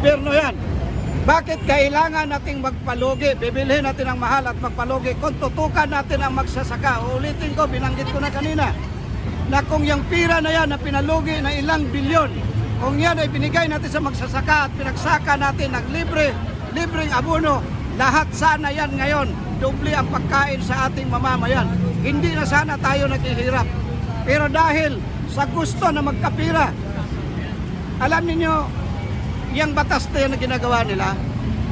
Gobyerno yan. Bakit kailangan nating magpalugi, bibilhin natin ang mahal at magpalugi kung tutukan natin ang magsasaka? Uulitin ko, binanggit ko na kanina, na kung yung pira na yan na pinalugi na ilang bilyon, kung yan ay binigay natin sa magsasaka at pinagsaka natin ng libre, libreng abono, lahat sana yan ngayon, doble ang pagkain sa ating mamamayan. Hindi na sana tayo naghihirap. Pero dahil sa gusto na magkapira, alam niyo yung batas na yan na ginagawa nila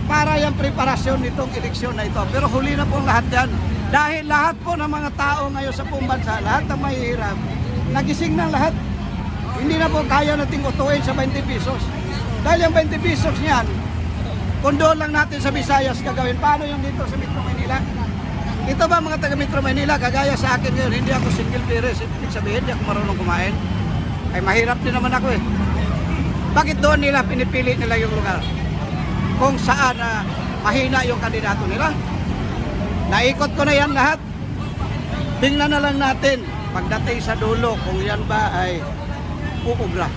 para yung preparasyon nitong eleksyon na ito. Pero huli na po lahat yan. Dahil lahat po ng mga tao ngayon sa buong bansa, lahat ng mahihirap, nagising na lahat. Hindi na po kaya nating utuin sa 20 pesos. Dahil yung 20 pesos niyan, kung doon lang natin sa Visayas gagawin, paano yung dito sa Metro Manila? Ito ba mga taga Metro Manila, kagaya sa akin ngayon, hindi ako single parent, ibig sabihin, hindi ako marunong kumain. Ay mahirap din naman ako eh. Bakit doon nila pinipili nila yung lugar? Kung saan na mahina yung kandidato nila. Naikot ko na yan lahat. Tingnan na lang natin pagdating sa dulo kung yan ba ay uubra.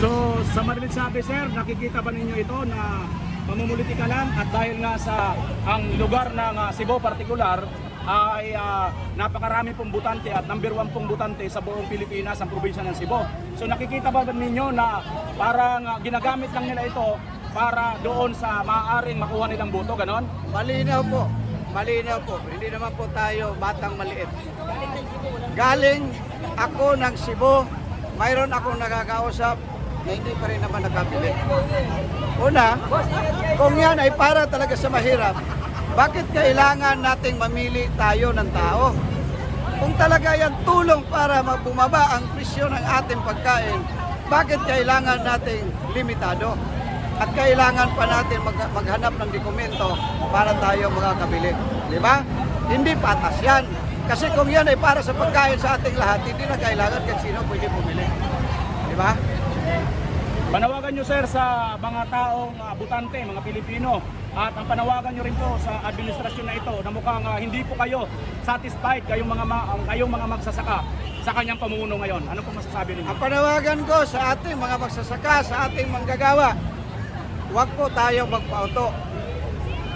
So, sa madalit sabi sir, nakikita ba ninyo ito na pamumulitikalan at dahil nga sa ang lugar ng uh, Cebu particular ay ah, napakarami pong butante at number one pong butante sa buong Pilipinas ang probinsya ng Cebu. So nakikita ba ninyo na parang ah, ginagamit lang nila ito para doon sa maaaring makuha nilang boto, ganon? Malinaw po. Malinaw po. Hindi naman po tayo batang maliit. Galing ako ng Cebu, mayroon akong nakakausap na hindi pa rin naman nakabili. Una, kung yan ay para talaga sa mahirap, bakit kailangan nating mamili tayo ng tao? Kung talaga yan tulong para bumaba ang presyo ng ating pagkain, bakit kailangan nating limitado? At kailangan pa natin mag- maghanap ng dokumento para tayo makakabili. Di ba? Hindi patas yan. Kasi kung yan ay para sa pagkain sa ating lahat, hindi na kailangan kung sino pwede bumili. Di ba? Panawagan nyo sir sa mga taong ah, butante, mga Pilipino at ang panawagan nyo rin po sa administrasyon na ito na mukhang ah, hindi po kayo satisfied kayong mga, ma- kayong mga magsasaka sa kanyang pamumuno ngayon. Ano po masasabi ninyo? Ang panawagan ko sa ating mga magsasaka, sa ating manggagawa, huwag po tayong magpauto.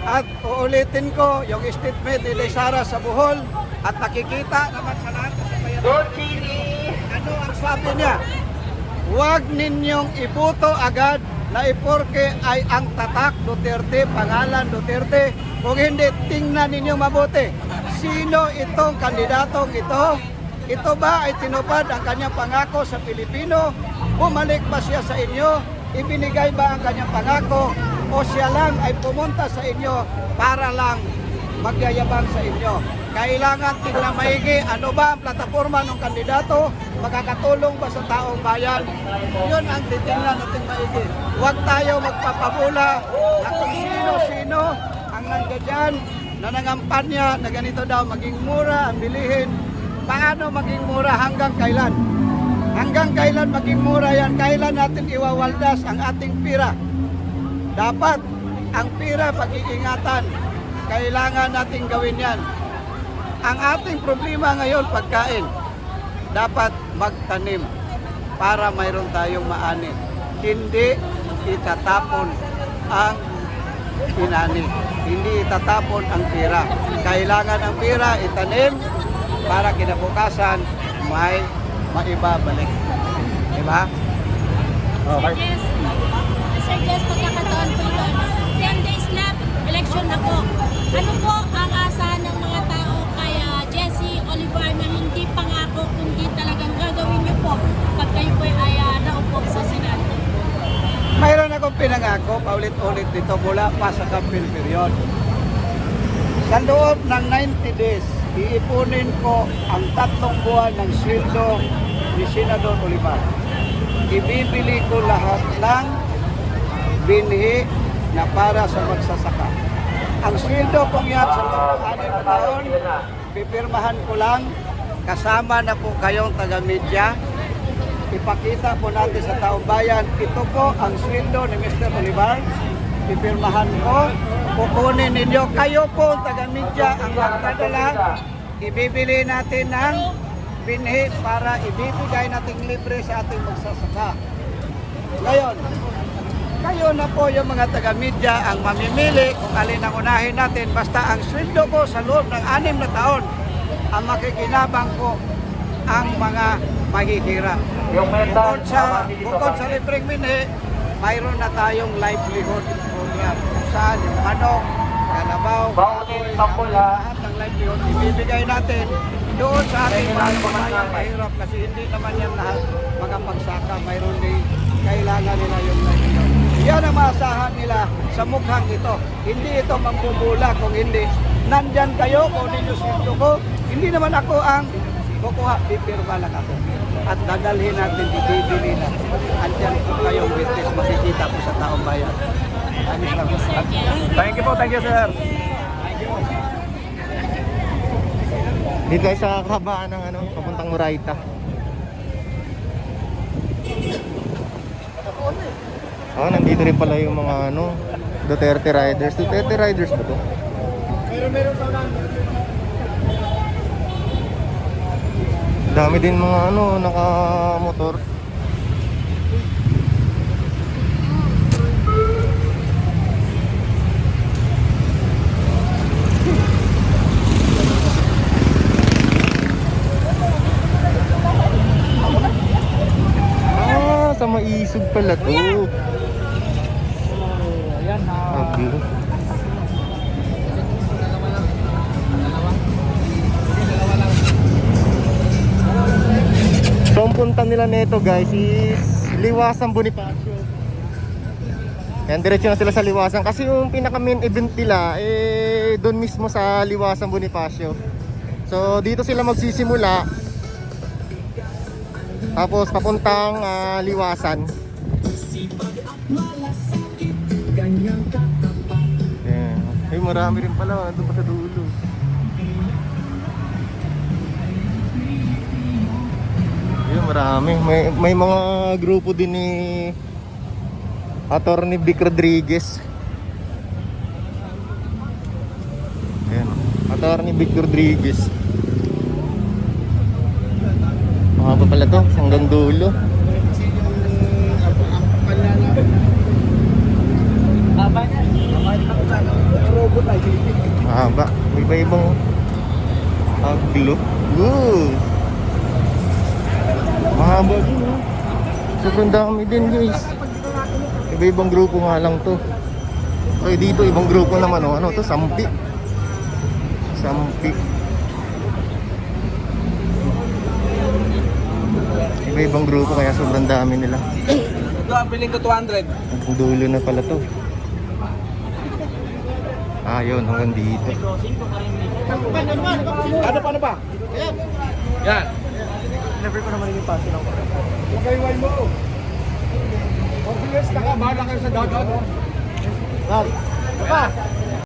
At uulitin ko yung statement ni Sara sa Bohol at nakikita naman sa lahat sa bayan. Ano ang sabi niya? Huwag ninyong ibuto agad na iporke ay ang tatak Duterte, pangalan Duterte. Kung hindi, tingnan ninyo mabuti. Sino itong kandidatong ito? Ito ba ay tinupad ang kanyang pangako sa Pilipino? Bumalik ba siya sa inyo? Ibinigay ba ang kanyang pangako? O siya lang ay pumunta sa inyo para lang magyayabang sa inyo? Kailangan tingnan maigi ano ba ang plataforma ng kandidato, makakatulong ba sa taong bayan. Yun ang titingnan natin maigi. Huwag tayo magpapabula na kung sino-sino ang nandiyan na nangampanya na ganito daw maging mura ang bilihin. Paano maging mura hanggang kailan? Hanggang kailan maging mura yan? Kailan natin iwawaldas ang ating pira? Dapat ang pira pag-iingatan. Kailangan natin gawin yan. Ang ating problema ngayon, pagkain. Dapat magtanim para mayroon tayong maani. Hindi itatapon ang inani. Hindi itatapon ang pira. Kailangan ang pira itanim para kinabukasan may maibabalik. Diba? Okay. Sir Jess, pagkakataon po ito. 10 days na, election na po. Ano po ang asahan ng mga kundi talagang gagawin niyo po pag kayo po ay ah, naupo sa Senado? Mayroon akong pinangako paulit-ulit dito mula pa sa campaign period. Sa loob ng 90 days, iipunin ko ang tatlong buwan ng sweldo ni Senador Olivar. Ibibili ko lahat ng binhi na para sa magsasaka. Ang sweldo kong yan sa taon, pipirmahan ko lang, kasama na po kayong taga-media, ipakita po natin sa taong bayan, ito po ang sweldo ni Mr. Olivar. Pipirmahan ko, kukunin ninyo. Kayo po, taga-media, ang magdadala. Ibibili natin ng binhi para ibibigay natin libre sa ating magsasaka. Ngayon, Kayo na po yung mga taga-media ang mamimili kung alin ang unahin natin. Basta ang sweldo ko sa loob ng anim na taon, ang makikinabang ko ang mga mahihirap. Bukod sa, bukod sa libreng mini, mayroon na tayong livelihood program. Kung saan yung manok, kalabaw, hamon, lahat ng livelihood ibibigay natin doon sa ating mga kababayang mahirap kasi hindi naman yan lahat mga pagsaka. Mayroon din kailangan nila yung livelihood. Yan ang maasahan nila sa mukhang ito. Hindi ito mambubula kung hindi. Nandyan kayo, kung ninyo sweldo ko. Hindi naman ako ang kukuha, pipirma lang ako. At dadalhin natin, bibili na. Andyan po kayong witness, makikita po sa taong bayan. Sir. Thank you po, thank you sir. Dito tayo sa kahabaan ng ano, papuntang Murayta. Oh, nandito rin pala yung mga ano, Duterte Riders. Duterte Riders ba to? Dami din mga ano, naka-motor. Ah, sa maisog pala to. Ayan, ah. So ang punta nila nito guys is Liwasan Bonifacio. Yan, diretso na sila sa Liwasan kasi yung pinaka main event nila eh doon mismo sa Liwasan Bonifacio. So dito sila magsisimula. Tapos papuntang ah, Liwasan. Ayan. Ay, marami rin pala. Doon pa sa dulo. Marami. May, may mga grupo din ni Attorney Vic Rodriguez. Ayan. Attorney Vic Rodriguez. Mahaba pala to. Hanggang dulo. Mahaba. May iba-ibang aglo. Good. Mahaba din oh. Sobrang dami din guys. Iba-ibang grupo nga lang to. Okay, dito ibang grupo naman oh. Ano to? Sampi. Sampi. Iba-ibang grupo kaya sobrang dami nila. ito ang piling ko 200. Ang dulo na pala to. Ah, yun, hanggang dito. Ano pa, ano pa? Yan. Never ko naman yung Huwag kayo wine mo. Obvious, nakabahala kayo sa dagat. Lal, pa!